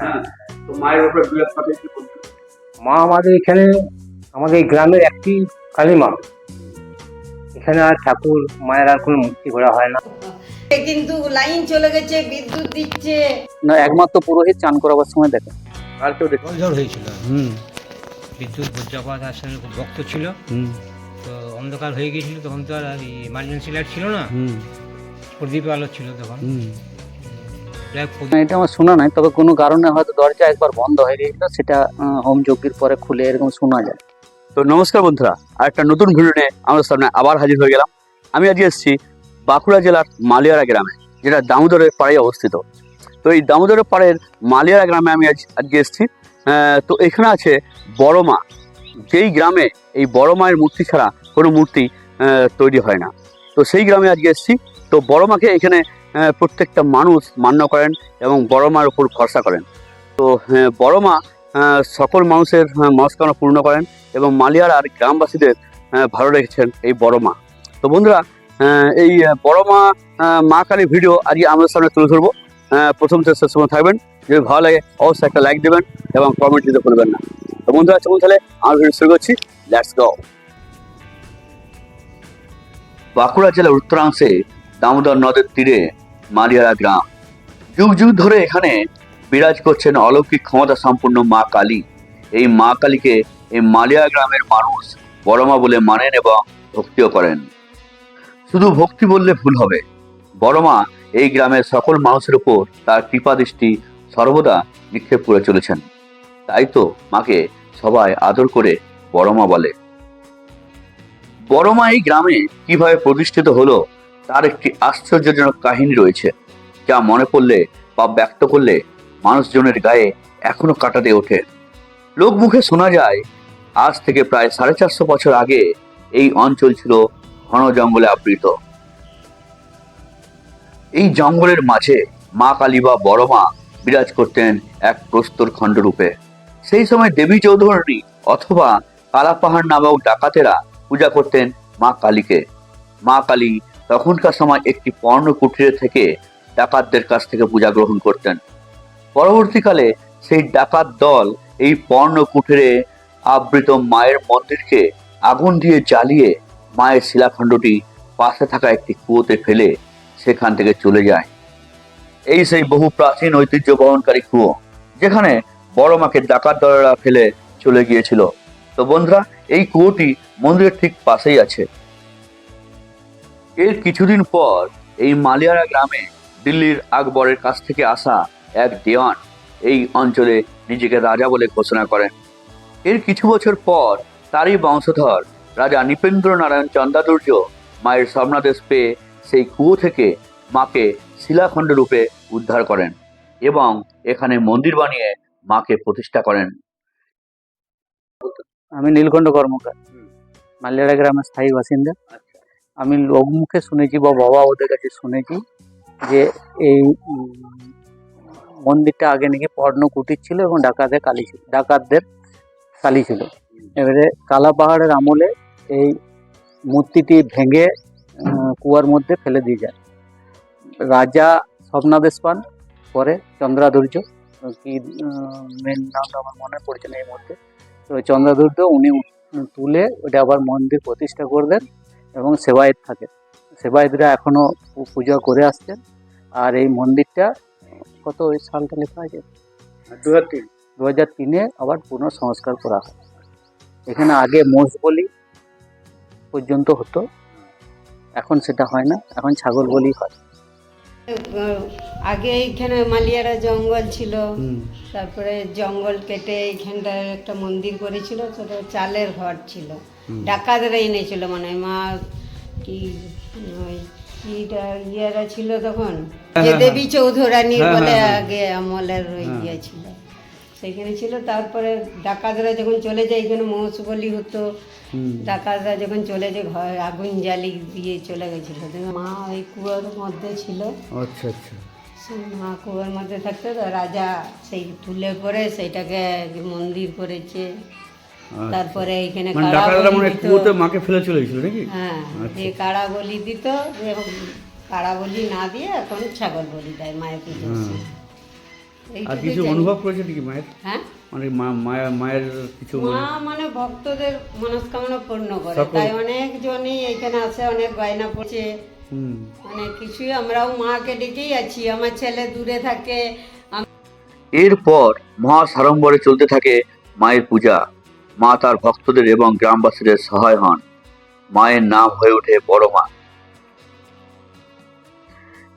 হ্যাঁ তো মায়ের উপরে দু এক কথা মা আমাদের এখানে আমাদের এই গ্রামের একটি কালী মা এখানে আর ঠাকুর মায়ের আর কোনো মূর্তি করা হয় না। কিন্তু লাইন চলে গেছে বিদ্যুৎ দিচ্ছে। না একমাত্র পুরোহিত চান করাবার সময় দেখে। আর কেউ দেখুন জল হয়েছিল হুম। বিদ্যুৎ বজ্রপাত আর সঙ্গে খুব রক্ত ছিল। হুম। তো অন্ধকার হয়ে গিয়েছিল তখন তো আর ইমার্জেন্সি লাইট ছিল না। হুম। প্রদীপ আলো ছিল তখন। হুম। এটা আমার শোনা নাই তবে কোনো কারণে হয়তো দরজা একবার বন্ধ হয়ে গিয়েছিল সেটা হোম যজ্ঞের পরে খুলে এরকম শোনা যায়। তো নমস্কার বন্ধুরা আর একটা নতুন ভিডিও নিয়ে আমাদের সামনে আবার হাজির হয়ে গেলাম। আমি আজকে এসেছি বাঁকুড়া জেলার মালিয়ারা গ্রামে যেটা দামোদরের পাড়ে অবস্থিত। তো এই দামোদরের পাড়ের মালিয়ারা গ্রামে আমি আজ আজকে এসেছি। তো এখানে আছে বড় মা। যেই গ্রামে এই বড় মায়ের মূর্তি ছাড়া কোনো মূর্তি তৈরি হয় না। তো সেই গ্রামে আজকে এসেছি। তো বড় মাকে এখানে প্রত্যেকটা মানুষ মান্য করেন এবং বড় মার উপর ভরসা করেন। তো আহ, বড় মা সকল মানুষের মনস্কামনা পূর্ণ করেন এবং মালিয়ার আর গ্রামবাসীদের ভালো রেখেছেন এই বড় মা। তো বন্ধুরা এই বড় মা মা কালীর ভিডিও আজকে আমাদের সামনে তুলে ধরবো। প্রথম থেকে শেষ সময় থাকবেন। যদি ভালো লাগে অবশ্যই একটা লাইক দেবেন এবং কমেন্ট দিতে ভুলবেন না। তো বন্ধুরা চলুন তাহলে আমার ভিডিও শুরু করছি। লেটস গো বাঁকুড়া জেলার উত্তরাংশে দামোদর নদের তীরে মালিয়ারা গ্রাম। যুগ যুগ ধরে এখানে বিরাজ করছেন অলৌকিক ক্ষমতা সম্পন্ন মা কালী। এই মা কালীকে এই মালিয়া গ্রামের মানুষ বড়মা বলে মানেন এবং ভক্তিও করেন। শুধু ভক্তি বললে ভুল হবে। বড়মা এই গ্রামের সকল মানুষের উপর তার কৃপা দৃষ্টি সর্বদা নিক্ষেপ করে চলেছেন। তাই তো মাকে সবাই আদর করে বড়মা বলে। বড়মা এই গ্রামে কীভাবে প্রতিষ্ঠিত হলো তার একটি আশ্চর্যজনক কাহিনী রয়েছে, যা মনে পড়লে বা ব্যক্ত করলে মানুষজনের গায়ে এখনও কাটাতে ওঠে। লোক মুখে শোনা যায়, আজ থেকে প্রায় সাড়ে চারশো বছর আগে এই অঞ্চল ছিল ঘন জঙ্গলে আবৃত। এই জঙ্গলের মাঝে মা কালী বা বড় মা বিরাজ করতেন এক প্রস্তর খণ্ড রূপে। সেই সময় দেবী চৌধুরী অথবা কালাপাহাড় নামক ডাকাতেরা পূজা করতেন মা কালীকে। মা কালী তখনকার সময় একটি পর্ণ কুঠিরে থেকে ডাকাতদের কাছ থেকে পূজা গ্রহণ করতেন। পরবর্তীকালে সেই ডাকাত দল এই পর্ণ কুঠিরে আবৃত মায়ের মন্দিরকে আগুন দিয়ে জ্বালিয়ে মায়ের শিলাখণ্ডটি পাশে থাকা একটি কুয়োতে ফেলে সেখান থেকে চলে যায়। এই সেই বহু প্রাচীন ঐতিহ্য বহনকারী কুয়ো, যেখানে বড় মাকে ডাকাত দলেরা ফেলে চলে গিয়েছিল। তো বন্ধুরা, এই কুয়োটি মন্দিরের ঠিক পাশেই আছে। এর কিছুদিন পর এই মালিয়ারা গ্রামে দিল্লির আকবরের কাছ থেকে আসা এক দেওয়ান এই অঞ্চলে নিজেকে রাজা বলে ঘোষণা করেন। এর কিছু বছর পর তারই বংশধর রাজা নৃপেন্দ্র নারায়ণ চন্দ্রাদুর্য মায়ের স্বপ্নাদেশ পেয়ে সেই কুয়ো থেকে মাকে শিলাখণ্ড রূপে উদ্ধার করেন এবং এখানে মন্দির বানিয়ে মাকে প্রতিষ্ঠা করেন। আমি নীলকণ্ঠ কর্মকার মালিয়াড়া গ্রামের স্থায়ী বাসিন্দা। আমি লোক মুখে শুনেছি বা বাবা ওদের কাছে শুনেছি যে এই মন্দিরটা আগে নাকি পর্ণ কুটির ছিল এবং ডাকাতের কালী ছিল, ডাকাতদের কালী ছিল। এবারে কালা পাহাড়ের আমলে এই মূর্তিটি ভেঙে কুয়ার মধ্যে ফেলে দিয়ে যায়। রাজা স্বপ্নাদেশ পান, পরে চন্দ্রাদুর্য, কি মেন নামটা আমার মনে পড়ছে না এই মধ্যে তো চন্দ্রাদুর্য উনি তুলে ওটা আবার মন্দির প্রতিষ্ঠা করলেন এবং সেবায়েত থাকে। সেবায়েতরা এখনও পু- পূজা করে আসছেন আর এই মন্দিরটা কত ওই সালটা লেখা আছে? দু হাজার তিন। দু হাজার তিনে আবার পুনঃ সংস্কার করা হয়। এখানে আগে মোষ বলি পর্যন্ত হতো। এখন সেটা হয় না। এখন ছাগল বলি হয় আগে এইখানে মালিয়ারা জঙ্গল ছিল। তারপরে জঙ্গল কেটে এইখানটায় একটা মন্দির করেছিল। ছোট চালের ঘর ছিল। ডাকাতরা এনেছিল মানে মা কি ওই কিটা ইয়েরা ছিল তখন যে দেবী চৌধুরানীর বলে আগে আমলের ওই ইয়ে ছিল। সেখানে ছিল তারপরে ডাকাতরা যখন চলে যায় এখানে মোষ বলি হতো ডাকাতরা যখন চলে যায় ঘর আগুন জ্বালি দিয়ে চলে গেছিল। মা ওই কুয়োর মধ্যে ছিল। আচ্ছা আচ্ছা। মা কুয়োর মধ্যে থাকতো তো রাজা সেই তুলে করে সেইটাকে মন্দির করেছে। তারপরে এইখানে মানে ডাকাতরা মনে হয়। কুয়োতে মাকে ফেলে চলে গেছিল নাকি? হ্যাঁ যে কাড়া বলি দিত কাড়া বলি না দিয়ে এখন ছাগল বলি দেয় মায়ের পুজো আর কিছু অনুভব করেছে নাকি মায়ের? হ্যাঁ? মানে মা- মায়ের কিছু মা মানে মানে ভক্তদের মনস্কামনা পূর্ণ করে। তাই অনেকজনই এখানে আসে অনেক গয়না পড়ছে হুম। মানে কিছুই আমরাও মাকে ডেকেই আছি আমার ছেলে দূরে থাকে। এরপর মহা সাড়ম্বরে চলতে থাকে মায়ের পূজা। মা তার ভক্তদের এবং গ্রামবাসীদের সহায় হন। মায়ের নাম হয়ে ওঠে বড় মা।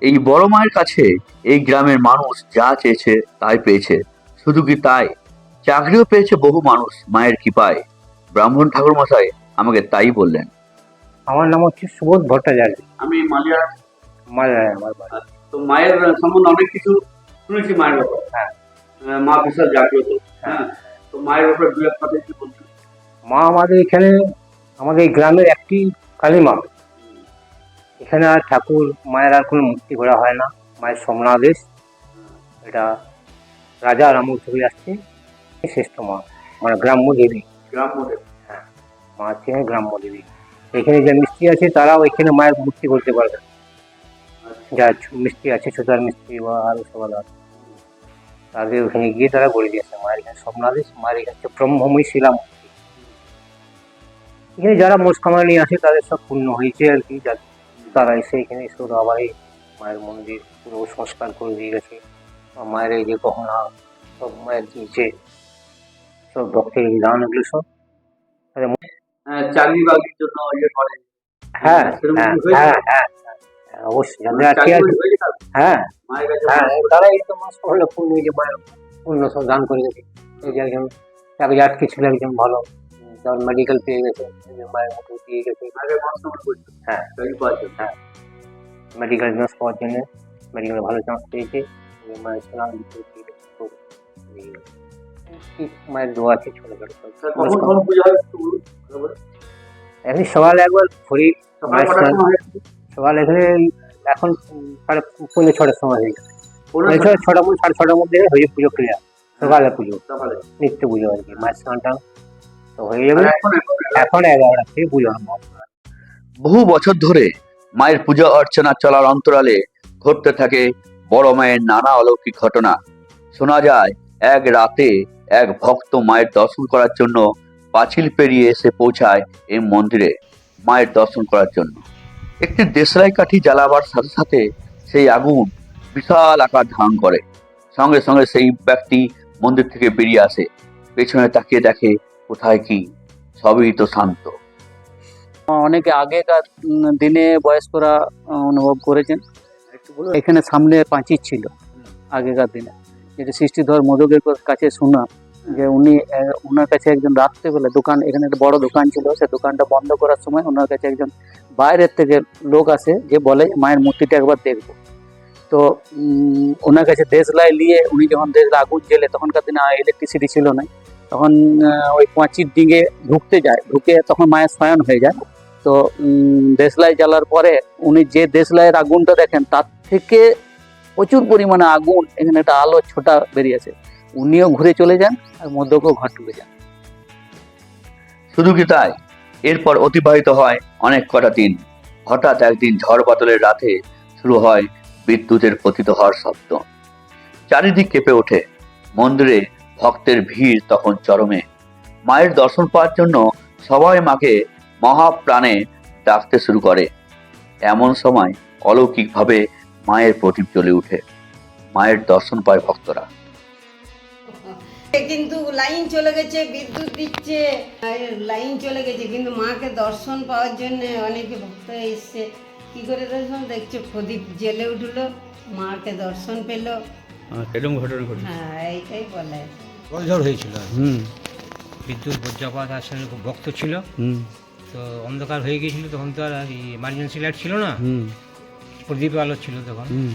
এই বড় মায়ের কাছে এই গ্রামের মানুষ যা চেয়েছে তাই পেয়েছে। শুধু কি তাই? চাকরিও পেয়েছে বহু মানুষ মায়ের কৃপায়। ব্রাহ্মণ ঠাকুর মশাই আমাকে তাই বললেন। আমার নাম হচ্ছে সুবোধ ভট্টাচার্য। আমি মালিয়া। মালদায় আমার বাড়ি। তো মায়ের সম্বন্ধে অনেক কিছু শুনেছি মায়ের ব্যাপারে। হ্যাঁ। মা বিশাল জাগ্রত। হ্যাঁ। তো মায়ের ব্যাপারে দু এক কথা একটু বলতে মা আমাদের এখানে আমাদের এই গ্রামের একটি কালী মা এখানে আর ঠাকুর মায়ের আর কোনো মূর্তি করা হয় না। মায়ের সমনাদেশ এটা রাজার আমল থেকে আসছে শ্রেষ্ঠ মা। মানে গ্রাম্য দেবী। গ্রাম মধ্যে মা হচ্ছে গ্রাম্য দেবী। এখানে যে মিস্ত্রি আছে তারাও এখানে মায়ের মূর্তি করতে পারবে। যা ছ- মিস্ত্রি আছে ছোটার মিস্ত্রি বা আরও সবাই আছে। তাদের ওখানে গিয়ে তারা গড়ে দিয়েছে মায়ের এখানে স্বপ্নাদেশ মায়ের এখানে হচ্ছে ব্রহ্মময়ী শিলা মূর্তি এখানে যারা মনস্কামনা নিয়ে আসে তাদের সব পূর্ণ হয়েছে আর কি। তারা এসে এখানে এসে আবার মায়ের মন্দির পুরো সংস্কার করে দিয়ে গেছে। আর মায়ের এই যে গহনা সব মায়ের দিয়েছে সব ভক্তের বিধান এগুলো সব চাকরি বাকরির জন্য ইয়ে করে। হ্যাঁ হ্যাঁ কিছু? হ্যাঁ হ্যাঁ হ্যাঁ, অবশ্যই যাদের আটকে চাকরি আছে হয়েছে তার? হ্যাঁ মায়ের কাছে হ্যাঁ তারা এই তো মাস হলো পূর্ণ এই যে মায়ের পূর্ণ সব দান করে গেছে এই যে একজন চাকরি আটকে ছিল একজন ভালো যার মেডিকেল পেয়ে গেছে এই যে মায়ের মতো দিয়ে গেছে মায়ের মনস্কামনা করছে হ্যাঁ। চাকরি পাওয়ার জন্য। মেডিকেল চান্স পাওয়ার জন্য মেডিকেলে ভালো চান্স পেয়েছে এই যে মায়ের সালাম দিতে দিয়ে গেছে, তো এই কি মায়ের দোয়া আছে ছোটখাটো সব। তা কখন কখন পূজা হয় একটু বলুন ভালো করে। এমনি সকালে একবার ঘুরি সকাল এখানে এখন সাড়ে পৌনে ছটার সময় হয়ে গেছে। পৌনে ছটা? ছটার মধ্যে সাড়ে ছটার মধ্যে হয়ে পুজো ক্রিয়া সকালে পুজো সকালে। নিত্য পুজো আর কি মায়ের স্নান তো হয়ে যাবে। এখন এগারোটা? থেকে পুজো আরম্ভ বহু বছর ধরে মায়ের পূজা অর্চনা চলার অন্তরালে ঘটতে থাকে বড় মায়ের নানা অলৌকিক ঘটনা। শোনা যায় এক রাতে এক ভক্ত মায়ের দর্শন করার জন্য পাঁচিল পেরিয়ে এসে পৌঁছায় এই মন্দিরে মায়ের দর্শন করার জন্য। একটি দেশলাই কাঠি জ্বালাবার সাথে সাথে সেই আগুন বিশাল আকার ধারণ করে। সঙ্গে সঙ্গে সেই ব্যক্তি মন্দির থেকে বেরিয়ে আসে। পেছনে তাকিয়ে দেখে কোথায় কি? সবই তো শান্ত। অনেকে আগেকার দিনে বয়স্করা অনুভব করেছেন। এখানে সামনে পাঁচির ছিল আগেকার দিনে। যেটা সৃষ্টিধর মোদকের কাছে শোনা যে উনি ওনার কাছে একজন রাত্রেবেলা দোকান এখানে একটা বড় দোকান ছিল। সে দোকানটা বন্ধ করার সময় ওনার কাছে একজন বাইরের থেকে লোক আসে, যে বলে মায়ের মূর্তিটা একবার দেখব। তো ওনার কাছে দেশলাই নিয়ে উনি যখন দেশলাই আগুন জেলে তখনকার দিনে ইলেকট্রিসিটি ছিল না। তখন ওই পাঁচির ডিঙে ঢুকতে যায়, ঢুকে তখন মায়ের শয়ন হয়ে যায়। তো দেশলাই জ্বালার পরে উনি যে দেশলাইয়ের আগুনটা দেখেন, তার থেকে প্রচুর পরিমাণে আগুন এখানে একটা আলো ছোটা বেরিয়েছে। উনিও ঘুরে চলে যান আর মধ্যকেও ঘর ঢুকে যান। শুধু কি তাই? এরপর অতিবাহিত হয় অনেক কটা দিন। হঠাৎ একদিন ঝড় বাদলের রাতে শুরু হয় বিদ্যুতের পতিত হওয়ার শব্দ। চারিদিক কেঁপে ওঠে। মন্দিরে ভক্তের ভিড় তখন চরমে। মায়ের দর্শন পাওয়ার জন্য সবাই মাকে মহাপ্রাণে ডাকতে শুরু করে। এমন সময় অলৌকিকভাবে মায়ের প্রদীপ জ্বলে ওঠে মায়ের দর্শন পায় ভক্তরা। কিন্তু লাইন চলে গেছে বিদ্যুৎ দিচ্ছে। লাইন চলে গেছে কিন্তু মাকে দর্শন পাওয়ার জন্য অনেকে ভক্ত এসছে। কি করে দর্শন? দেখছে প্রদীপ জেলে উঠল মাকে দর্শন পেল। আচ্ছা, এরকম ঘটনা ঘটে হ্যাঁ এইটাই বলে। জলঝড় হয়েছিল হুম। বিদ্যুৎ বজ্রপাত খুব ভক্ত ছিল। হুম। তো অন্ধকার হয়ে গিয়েছিল তখন তো আর ইমার্জেন্সি লাইট ছিল না? হুম। প্রদীপ আলো ছিল তখন। হুম।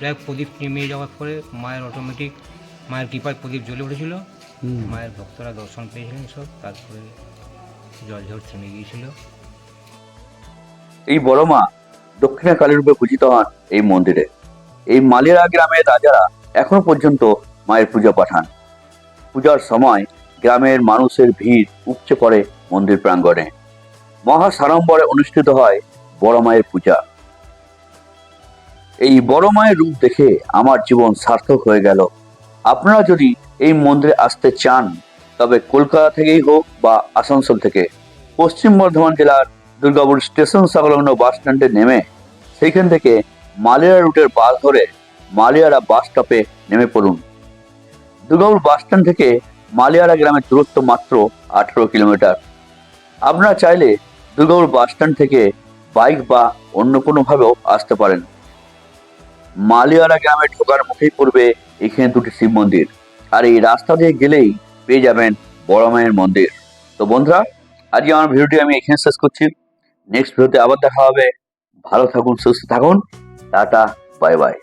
যাই হোক, প্রদীপ নেমে যাওয়ার পরে মায়ের অটোমেটিক মায়ের কৃপায় প্রদীপ জ্বলে উঠেছিল। মায়ের ভক্তরা দর্শন পেয়েছিলেন সব তারপরে জলঝড় থেমে গিয়েছিল। এই বড় মা দক্ষিণা কালী রূপে পূজিত হন এই মন্দিরে। এই মালিরা গ্রামের রাজারা এখনও পর্যন্ত মায়ের পূজা পাঠান। পূজার সময় গ্রামের মানুষের ভিড় উপচে পড়ে মন্দির প্রাঙ্গণে। মহা সাড়ম্বরে অনুষ্ঠিত হয় বড় মায়ের পূজা। এই বড় মায়ের রূপ দেখে আমার জীবন সার্থক হয়ে গেল। আপনারা যদি এই মন্দিরে আসতে চান, তবে কলকাতা থেকেই হোক বা আসানসোল থেকে, পশ্চিম বর্ধমান জেলার দুর্গাপুর স্টেশন সংলগ্ন বাস স্ট্যান্ডে নেমে, সেইখান থেকে মালিয়ারা রুটের বাস ধরে মালিয়ারা বাস স্টপে নেমে পড়ুন। দুর্গাপুর বাস স্ট্যান্ড থেকে মালিয়ারা গ্রামের দূরত্ব মাত্র আঠেরো কিলোমিটার। আপনারা চাইলে দুর্গাপুর বাস স্ট্যান্ড থেকে বাইক বা অন্য কোনোভাবেও আসতে পারেন। মালিয়ারা গ্রামে ঢোকার মুখেই পড়বে এখানে দুটি শিব মন্দির। আর এই রাস্তা দিয়ে গেলেই পেয়ে যাবেন বড় মায়ের মন্দির। তো বন্ধুরা, আজকে আমার ভিডিওটি আমি এখানে শেষ করছি। নেক্সট ভিডিওতে আবার দেখা হবে। ভালো থাকুন, সুস্থ থাকুন। Tata, bye bye.